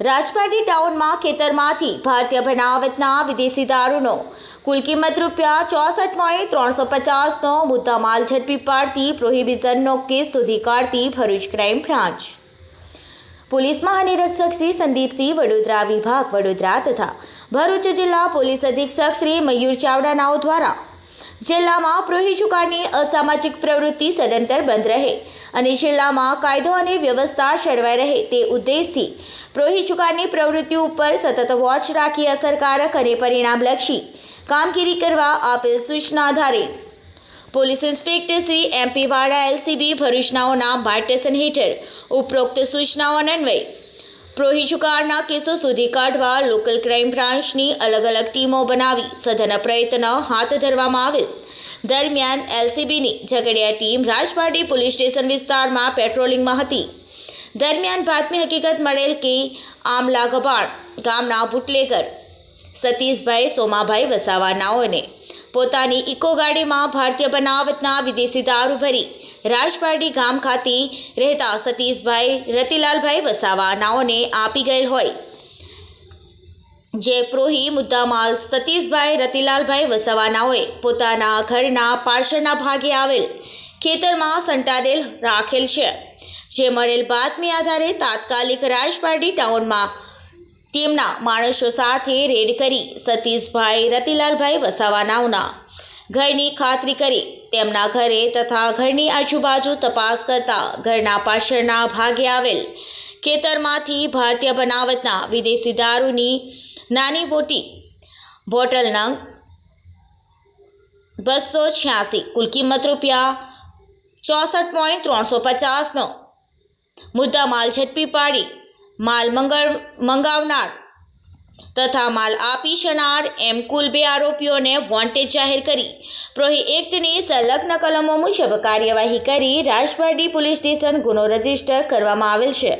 રાજપાટી ટાઉનમાં ખેતરમાંથી ભારતીય બનાવટના વિદેશી દારૂનો કુલ કિંમત રૂપિયા ચોસઠ પોઈન્ટ ત્રણસો પચાસનો મુદ્દામાલ ઝડપી પાડતી પ્રોહિબિશનનો કેસ શોધી કાઢતી ભરૂચ ક્રાઇમ બ્રાન્ચ. પોલીસ મહાનિરીક્ષક શ્રી સંદીપસિંહ વડોદરા વિભાગ વડોદરા તથા ભરૂચ જિલ્લા પોલીસ અધિક્ષક શ્રી મયુર ચાવડાનાઓ દ્વારા જિલ્લામાં પ્રોહિચુકાની અસામાજિક પ્રવૃત્તિ સદંતર બંધ રહે અને જિલ્લામાં કાયદો અને વ્યવસ્થા જળવાઈ રહે તે ઉદ્દેશથી પ્રોહિચુકાની પ્રવૃત્તિ ઉપર સતત વોચ રાખી અસરકારક અને પરિણામલક્ષી કામગીરી કરવા આપેલ સૂચના આધારે police inspector Shri MP Vada LCB ભરૂચનાઓના માર્ગદર્શન હેઠળ ઉપરોક્ત સૂચનાઓ અન્વયે પ્રોહિચુકારના કેસો શોધી કાઢવા લોકલ ક્રાઇમ બ્રાન્ચની અલગ અલગ ટીમો બનાવી સઘન પ્રયત્ન હાથ ધરવામાં આવેલ દરમિયાન એલસીબીની Jhagadia team Rajpardi police station વિસ્તારમાં પેટ્રોલિંગમાં હતી. દરમિયાન બાતમી હકીકત મળેલ કે આમલા ગબાણ ગામના બુટલેગર, સતીશભાઈ, સોમાભાઈ વસાવાનાઓને પોતાની ઇકો ગાડીમાં ભારતીય બનાવટના વિદેશી દારૂ ભરી રાજપારડી ગામ ખાતે રહેતા સતીશભાઈ રતિલાલભાઈ વસાવાનાઓને આપી ગયેલ હોય. જે પ્રોહી મુદ્દામાલ સતીશભાઈ રતિલાલભાઈ વસાવાનાઓએ પોતાના ઘરના પાર્શ્વના ભાગે આવેલ ખેતરમાં સંટાડેલ રાખેલ છે. જે મળેલ બાતમી આધારે તાત્કાલિક રાજપારડી ટાઉનમાં ટીમના માણસો સાથે રેડ કરી સતીશભાઈ, રતિલાલભાઈ વસાવાનાઓના ઘરની ખાતરી કરી તેમના ઘરે તથા ઘરની આજુબાજુ તપાસ કરતા ઘરના પાછળના ભાગે આવેલ ખેતરમાંથી ભારતીય બનાવટના વિદેશી દારૂની નાની બોટી બોટલ નંગ બસો છ્યાસી, કુલ કિંમત રૂપિયા ચોસઠ પોઈન્ટ ત્રણસો પચાસનો મુદ્દામાલ ઝડપી પાડી માલ મંગળ, મંગાવનાર તથા માલ આપી શનાર એમ કુલ બે આરોપીઓને વોન્ટેજ જાહેર કરી. પ્રોહી એક્ટની સંલગ્ન કલમો મુજબ કાર્યવાહી કરી રાજપારડી પોલીસ સ્ટેશન ગુનો રજિસ્ટર કરવામાં આવેલ છે.